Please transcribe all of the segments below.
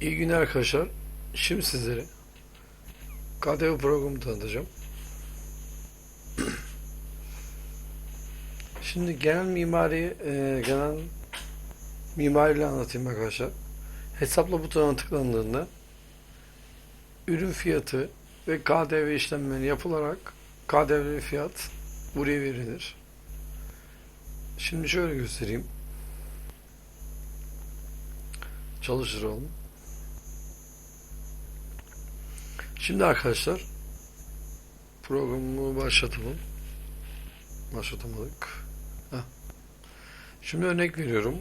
İyi günler arkadaşlar. Şimdi sizlere KDV programı tanıtacağım. Şimdi genel mimari, e, genel mimariyle anlatayım arkadaşlar. Hesapla butonuna tıklandığında ürün fiyatı ve KDV işlemleri yapılarak KDV fiyat buraya verilir. Şimdi şöyle göstereyim. Çalışır Şimdi arkadaşlar programı başlatalım. Başlatamadık. Heh. Şimdi örnek veriyorum.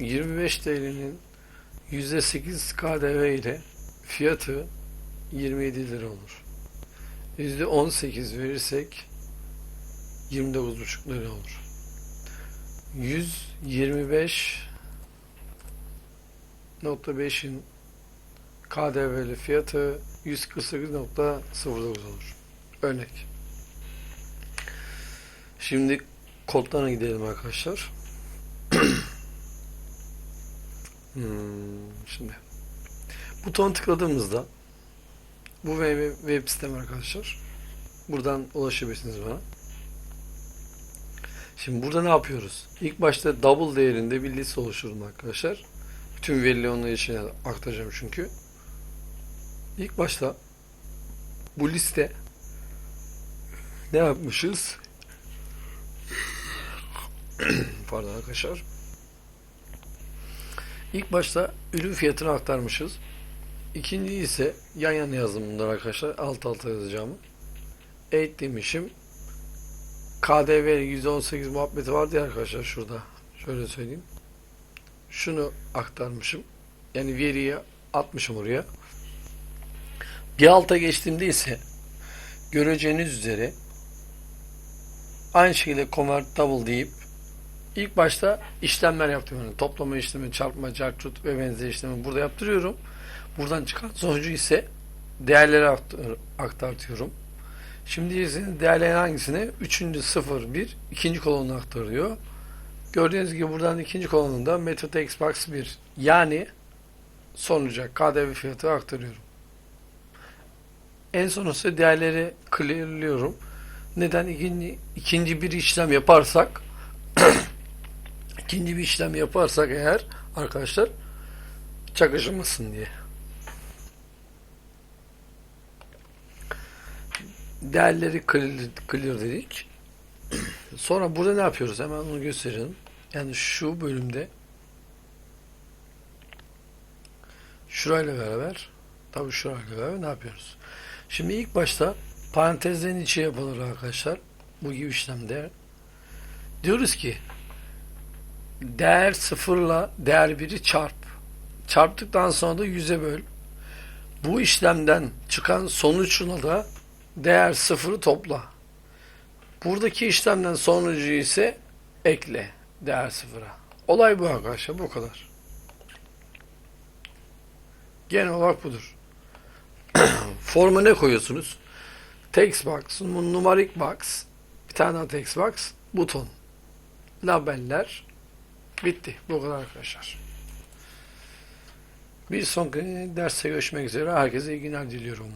25 TL'nin %8 KDV ile fiyatı 27 lira olur. %18 verirsek 29,5 lira olur. 125 %5'in KDV'li fiyatı 148.09 olur. Örnek. Şimdi kodlarına gidelim arkadaşlar. hmm, şimdi butona tıkladığımızda bu web, web sitem arkadaşlar. Buradan ulaşabilirsiniz bana. Şimdi burada ne yapıyoruz? İlk başta double değerinde bir liste oluştururum arkadaşlar. Bütün verileri onun içine aktaracağım çünkü. İlk başta bu liste ne yapmışız? Pardon arkadaşlar. İlk başta ürün fiyatını aktarmışız. İkinci ise yan yana yazdım bunları arkadaşlar. Alt alta yazacağımı. 8 demişim. KDV %18 muhabbeti vardı ya arkadaşlar şurada. Şöyle söyleyeyim. Şunu aktarmışım. Yani veriyi atmışım oraya. Bir alta geçtiğimde ise göreceğiniz üzere aynı şekilde convert double deyip ilk başta işlemler yaptım. Yani toplama işlemi, çarpma, çarpıt ve benzeri işlemi burada yaptırıyorum. Buradan çıkan sonucu ise değerleri aktar- aktartıyorum. Şimdi diyeceksiniz değerlerin hangisine? Üçüncü 0, 1, ikinci kolonuna aktarıyor. Gördüğünüz gibi buradan ikinci kolonunda Method Xbox 1 yani sonuca KDV fiyatı aktarıyorum. En sonunda değerleri clearlıyorum. Neden? İkinci, ikinci bir işlem yaparsak ikinci bir işlem yaparsak eğer arkadaşlar çakışmasın diye. Değerleri clear, clear dedik. Sonra burada ne yapıyoruz? Hemen onu gösterelim. Yani şu bölümde şurayla beraber tabii şurayla beraber ne yapıyoruz? Şimdi ilk başta parantezlerin içi yapılır arkadaşlar. Bu gibi işlemde. Diyoruz ki değer sıfırla değer biri çarp. Çarptıktan sonra da yüze böl. Bu işlemden çıkan sonuçla da değer sıfırı topla. Buradaki işlemden sonucu ise ekle değer sıfıra. Olay bu arkadaşlar bu kadar. Genel olarak budur. Forma ne koyuyorsunuz? Text box, numarik box, bir tane daha text box, buton, labeller, bitti. Bu kadar arkadaşlar. Bir sonraki derste görüşmek üzere. Herkese iyi günler diliyorum.